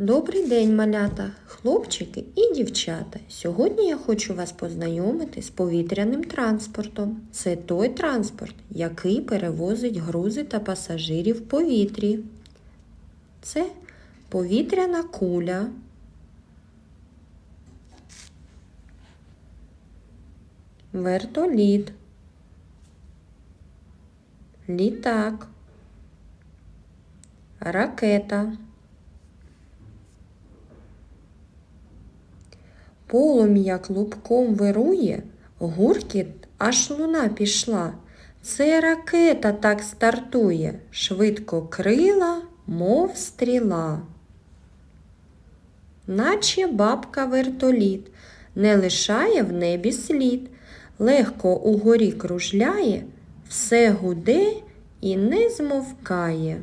Добрий день, малята, хлопчики і дівчата. Сьогодні я хочу вас познайомити з повітряним транспортом. Це той транспорт, який перевозить грузи та пасажирів в повітрі. Це повітряна куля, вертоліт, літак, ракета. Полум'я клубком вирує, гуркіт аж луна пішла. Це ракета так стартує, швидко крила, мов стріла. Наче бабка вертоліт, не лишає в небі слід, легко угорі кружляє, все гуде і не змовкає.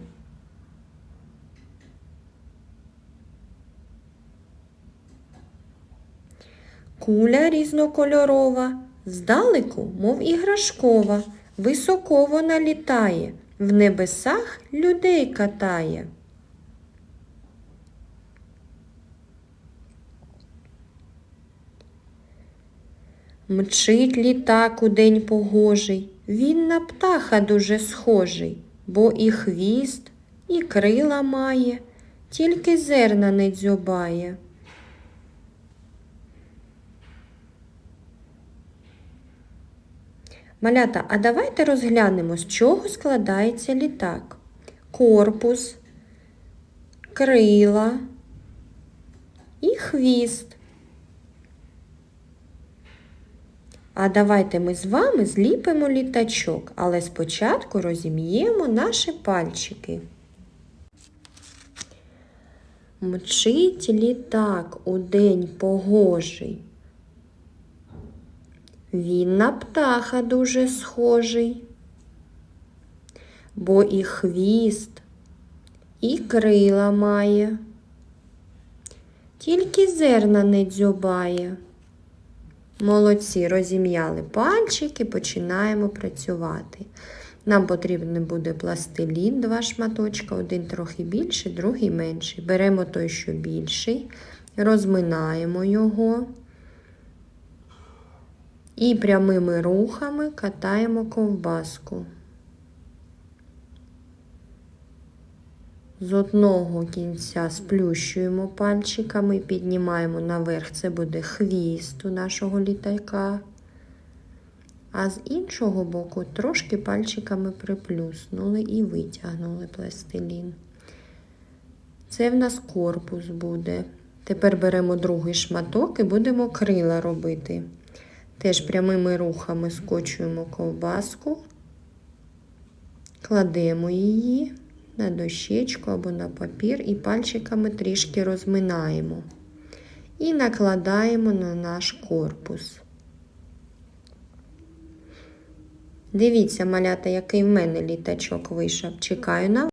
Куля різнокольорова, здалеку, мов іграшкова, високо вона літає, в небесах людей катає. Мчить літак у день погожий, він на птаха дуже схожий, бо і хвіст, і крила має, тільки зерна не дзьобає. Малята, а давайте розглянемо, з чого складається літак. Корпус, крила і хвіст. А давайте ми з вами зліпимо літачок, але спочатку розім'ємо наші пальчики. Мчить літак у день погожий. Він на птаха дуже схожий, бо і хвіст, і крила має, тільки зерна не дзьобає. Молодці, розім'яли пальчики, починаємо працювати. Нам потрібен буде пластилін, два шматочка, один трохи більший, другий менший. Беремо той, що більший, розминаємо його. І прямими рухами катаємо ковбаску. З одного кінця сплющуємо пальчиками, піднімаємо наверх, це буде хвіст у нашого літака. А з іншого боку трошки пальчиками приплюснули і витягнули пластилін. Це в нас корпус буде. Тепер беремо другий шматок і будемо крила робити. Теж прямими рухами скочуємо ковбаску, кладемо її на дощечку або на папір і пальчиками трішки розминаємо. І накладаємо на наш корпус. Дивіться, малята, який в мене літачок вийшов. Чекаю на